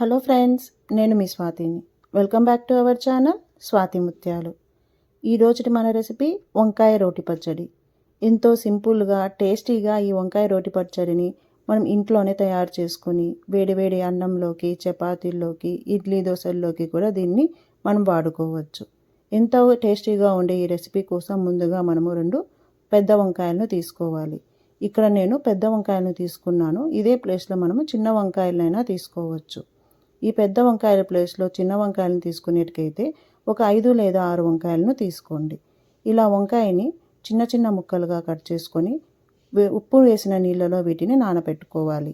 Hello friends నేను మీ స్వాతిని. Welcome back to our channel Swathi Muthyalu. ఈ రోజుటి మన రెసిపీ వంకాయ రోటి పచ్చడి. ఎంతో సింపుల్గా టేస్టీగా ఈ వంకాయ రోటి పచ్చడిని మనం ఇంట్లోనే తయారు చేసుకుని వేడివేడి అన్నంలోకి చపాతీల్లోకి ఇడ్లీ దోశల్లోకి కూడా దీన్ని మనం వాడుకోవచ్చు. ఎంతో టేస్టీగా ఉండే ఈ రెసిపీ కోసం ముందుగా మనము రెండు పెద్ద వంకాయలను తీసుకోవాలి. ఇక్కడ నేను పెద్ద వంకాయలను తీసుకున్నాను. ఇదే ప్లేస్లో మనము చిన్న వంకాయలైనా తీసుకోవచ్చు. ఈ పెద్ద వంకాయల ప్లేస్లో చిన్న వంకాయలను తీసుకునేటికైతే ఒక ఐదు లేదా ఆరు వంకాయలను తీసుకోండి. ఇలా వంకాయని చిన్న చిన్న ముక్కలుగా కట్ చేసుకొని ఉప్పు వేసిన నీళ్ళలో వీటిని నానబెట్టుకోవాలి.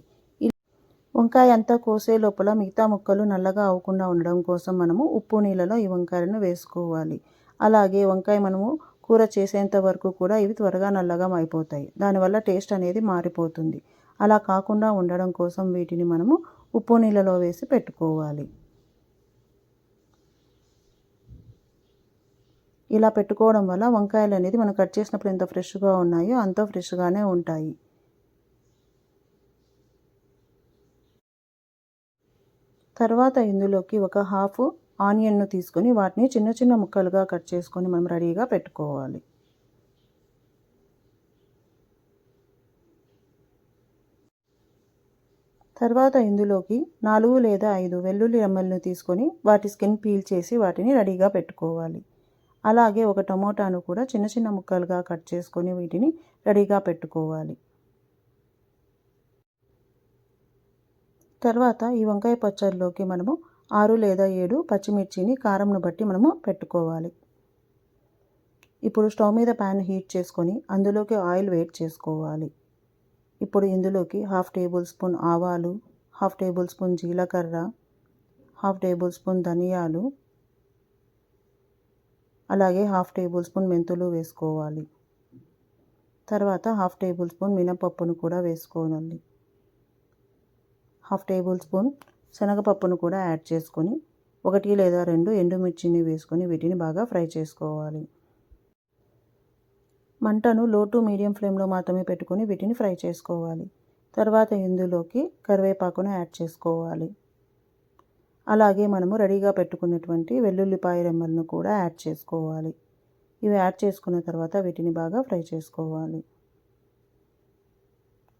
వంకాయ అంతా కోసే లోపల మిగతా ముక్కలు నల్లగా అవ్వకుండా ఉండడం కోసం మనము ఉప్పు నీళ్ళలో ఈ వంకాయలను వేసుకోవాలి. అలాగే వంకాయ మనము కూర చేసేంత వరకు కూడా ఇవి త్వరగా నల్లగా అయిపోతాయి. దానివల్ల టేస్ట్ అనేది మారిపోతుంది. అలా కాకుండా ఉండడం కోసం వీటిని మనము ఉప్పు నీళ్ళలో వేసి పెట్టుకోవాలి. ఇలా పెట్టుకోవడం వల్ల వంకాయలు అనేది మనం కట్ చేసినప్పుడు ఎంత ఫ్రెష్గా ఉన్నాయో అంత ఫ్రెష్గానే ఉంటాయి. తర్వాత ఇందులోకి ఒక హాఫ్ ఆనియన్ను తీసుకొని వాటిని చిన్న చిన్న ముక్కలుగా కట్ చేసుకొని మనం రెడీగా పెట్టుకోవాలి. తర్వాత ఇందులోకి నాలుగు లేదా ఐదు వెల్లుల్లి రెమ్మలను తీసుకొని వాటి స్కిన్ పీల్ చేసి వాటిని రెడీగా పెట్టుకోవాలి. అలాగే ఒక టమోటాను కూడా చిన్న చిన్న ముక్కలుగా కట్ చేసుకొని వీటిని రెడీగా పెట్టుకోవాలి. తర్వాత ఈ వంకాయ పచ్చడిలోకి మనము ఆరు లేదా ఏడు పచ్చిమిర్చిని కారంను బట్టి మనము పెట్టుకోవాలి. ఇప్పుడు స్టవ్ మీద ప్యాన్ హీట్ చేసుకొని అందులోకి ఆయిల్ వేట్ చేసుకోవాలి. ఇప్పుడు ఇందులోకి హాఫ్ టేబుల్ స్పూన్ ఆవాలు హాఫ్ టేబుల్ స్పూన్ జీలకర్ర హాఫ్ టేబుల్ స్పూన్ ధనియాలు అలాగే హాఫ్ టేబుల్ స్పూన్ మెంతులు వేసుకోవాలి. తర్వాత హాఫ్ టేబుల్ స్పూన్ మినపప్పును కూడా వేసుకోవాలి. హాఫ్ టేబుల్ స్పూన్ శనగపప్పును కూడా యాడ్ చేసుకొని ఒకటి లేదా రెండు ఎండుమిర్చిని వేసుకొని వీటిని బాగా ఫ్రై చేసుకోవాలి. మంటను లో టు మీడియం ఫ్లేమ్లో మాత్రమే పెట్టుకొని వీటిని ఫ్రై చేసుకోవాలి. తర్వాత ఇందులోకి కరివేపాకును యాడ్ చేసుకోవాలి. అలాగే మనము రెడీగా పెట్టుకున్నటువంటి వెల్లుల్లిపాయ రెమ్మలను కూడా యాడ్ చేసుకోవాలి. ఇవి యాడ్ చేసుకున్న తర్వాత వీటిని బాగా ఫ్రై చేసుకోవాలి.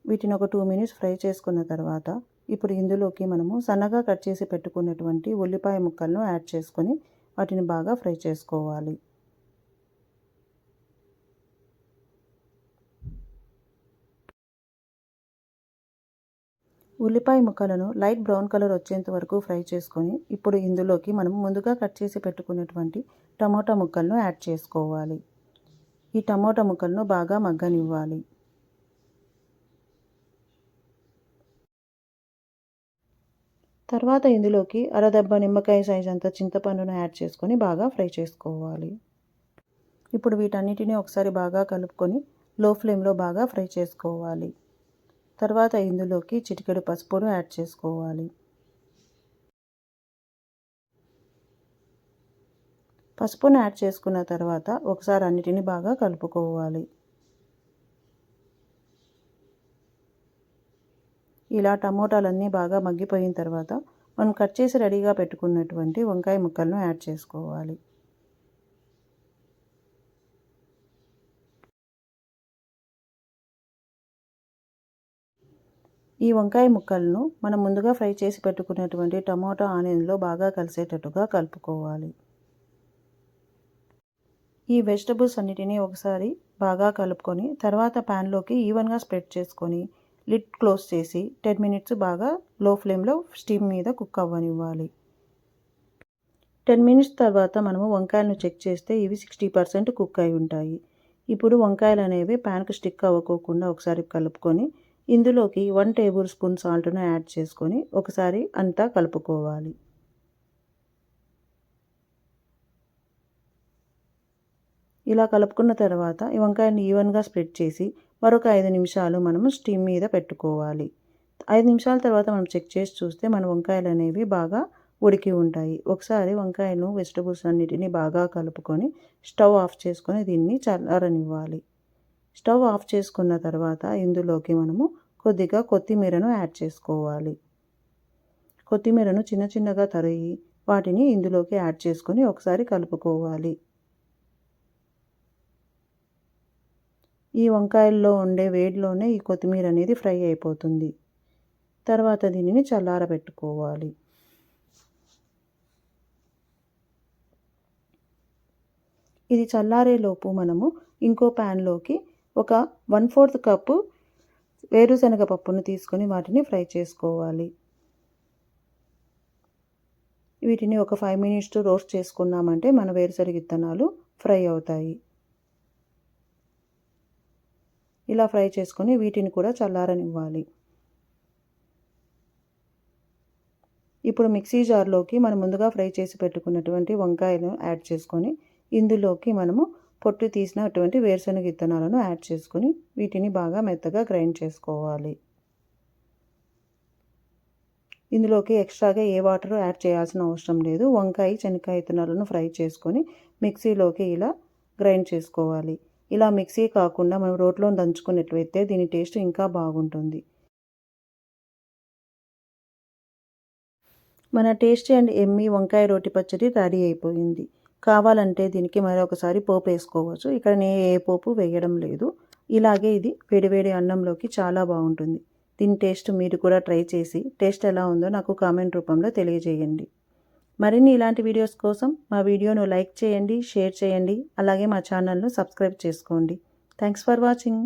వీటిని ఒక టూ మినిట్స్ ఫ్రై చేసుకున్న తర్వాత ఇప్పుడు ఇందులోకి మనము సన్నగా కట్ చేసి పెట్టుకున్నటువంటి ఉల్లిపాయ ముక్కలను యాడ్ చేసుకొని వాటిని బాగా ఫ్రై చేసుకోవాలి. ఉల్లిపాయ ముక్కలను లైట్ బ్రౌన్ కలర్ వచ్చేంత వరకు ఫ్రై చేసుకొని ఇప్పుడు ఇందులోకి మనం ముందుగా కట్ చేసి పెట్టుకున్నటువంటి టమోటా ముక్కలను యాడ్ చేసుకోవాలి. ఈ టమోటా ముక్కలను బాగా మగ్గనివ్వాలి. తర్వాత ఇందులోకి అరదెబ్బ నిమ్మకాయ సైజ్ అంత చింతపండును యాడ్ చేసుకొని బాగా ఫ్రై చేసుకోవాలి. ఇప్పుడు వీటన్నిటిని ఒకసారి బాగా కలుపుకొని లో ఫ్లేమ్లో బాగా ఫ్రై చేసుకోవాలి. తర్వాత ఇందులోకి చిటికెడు పసుపును యాడ్ చేసుకోవాలి. పసుపును యాడ్ చేసుకున్న తర్వాత ఒకసారి అన్నిటిని బాగా కలుపుకోవాలి. ఇలా టమోటాలన్నీ బాగా మగ్గిపోయిన తర్వాత మనం కట్ చేసి రెడీగా పెట్టుకున్నటువంటి వంకాయ ముక్కలను యాడ్ చేసుకోవాలి. ఈ వంకాయ ముక్కలను మనం ముందుగా ఫ్రై చేసి పెట్టుకున్నటువంటి టమోటా ఆనియన్లో బాగా కలిసేటట్టుగా కలుపుకోవాలి. ఈ వెజిటబుల్స్ అన్నిటినీ ఒకసారి బాగా కలుపుకొని తర్వాత ప్యాన్లోకి ఈవెన్గా స్ప్రెడ్ చేసుకొని లిడ్ క్లోజ్ చేసి టెన్ మినిట్స్ బాగా లో ఫ్లేమ్లో స్టీమ్ మీద కుక్ అవ్వనివ్వాలి. టెన్ మినిట్స్ తర్వాత మనము వంకాయలను చెక్ చేస్తే ఇవి సిక్స్టీ పర్సెంట్ కుక్ అయి ఉంటాయి. ఇప్పుడు వంకాయలు అనేవి ప్యాన్కు స్టిక్ అవ్వకోకుండా ఒకసారి కలుపుకొని ఇందులోకి వన్ టేబుల్ స్పూన్ సాల్ట్ను యాడ్ చేసుకొని ఒకసారి అంతా కలుపుకోవాలి. ఇలా కలుపుకున్న తర్వాత ఈ వంకాయని ఈవెన్గా స్ప్రెడ్ చేసి మరొక ఐదు నిమిషాలు మనము స్టీమ్ మీద పెట్టుకోవాలి. ఐదు నిమిషాల తర్వాత మనం చెక్ చేసి చూస్తే మన వంకాయలు అనేవి బాగా ఉడికి ఉంటాయి. ఒకసారి వంకాయలు వెజిటబుల్స్ అన్నిటిని బాగా కలుపుకొని స్టవ్ ఆఫ్ చేసుకొని దీన్ని చల్లారనివ్వాలి. స్టవ్ ఆఫ్ చేసుకున్న తర్వాత ఇందులోకి మనము కొద్దిగా కొత్తిమీరను యాడ్ చేసుకోవాలి. కొత్తిమీరను చిన్న చిన్నగా తరిగి వాటిని ఇందులోకి యాడ్ చేసుకొని ఒకసారి కలుపుకోవాలి. ఈ వంకాయల్లో ఉండే వేడిలోనే ఈ కొత్తిమీర అనేది ఫ్రై అయిపోతుంది. తర్వాత దీనిని చల్లారబెట్టుకోవాలి. ఇది చల్లారేలోపు మనము ఇంకో ప్యాన్లోకి ఒక వన్ ఫోర్త్ కప్పు వేరుశనగ పప్పును తీసుకొని వాటిని ఫ్రై చేసుకోవాలి. వీటిని ఒక ఫైవ్ మినిట్స్ రోస్ట్ చేసుకున్నామంటే మన వేరుశనగ విత్తనాలు ఫ్రై అవుతాయి. ఇలా ఫ్రై చేసుకొని వీటిని కూడా చల్లారనివ్వాలి. ఇప్పుడు మిక్సీ జార్లోకి మనం ముందుగా ఫ్రై చేసి పెట్టుకున్నటువంటి వంకాయను యాడ్ చేసుకొని ఇందులోకి మనము పొట్టు తీసినటువంటి వేరుశనగ విత్తనాలను యాడ్ చేసుకొని వీటిని బాగా మెత్తగా గ్రైండ్ చేసుకోవాలి. ఇందులోకి ఎక్స్ట్రాగా ఏ వాటర్ యాడ్ చేయాల్సిన అవసరం లేదు. వంకాయ శనక్కాయ విత్తనాలను ఫ్రై చేసుకొని మిక్సీలోకి ఇలా గ్రైండ్ చేసుకోవాలి. ఇలా మిక్సీ కాకుండా మనం రోట్లో దంచుకున్నట్లయితే దీని టేస్ట్ ఇంకా బాగుంటుంది. మన టేస్టీ అండ్ ఎమ్మి వంకాయ రోటి పచ్చడి రెడీ అయిపోయింది. కావాలంటే దీనికి మరొకసారి పోపు వేసుకోవచ్చు. ఇక్కడ నేను ఏ పోపు వేయడం లేదు. ఇలాగే ఇది వేడివేడి అన్నంలోకి చాలా బాగుంటుంది. దీని టేస్ట్ మీరు కూడా ట్రై చేసి టేస్ట్ ఎలా ఉందో నాకు కామెంట్ రూపంలో తెలియజేయండి. మరిన్ని ఇలాంటి వీడియోస్ కోసం మా వీడియోను లైక్ చేయండి షేర్ చేయండి అలాగే మా ఛానల్ను సబ్స్క్రైబ్ చేసుకోండి. Thanks for watching.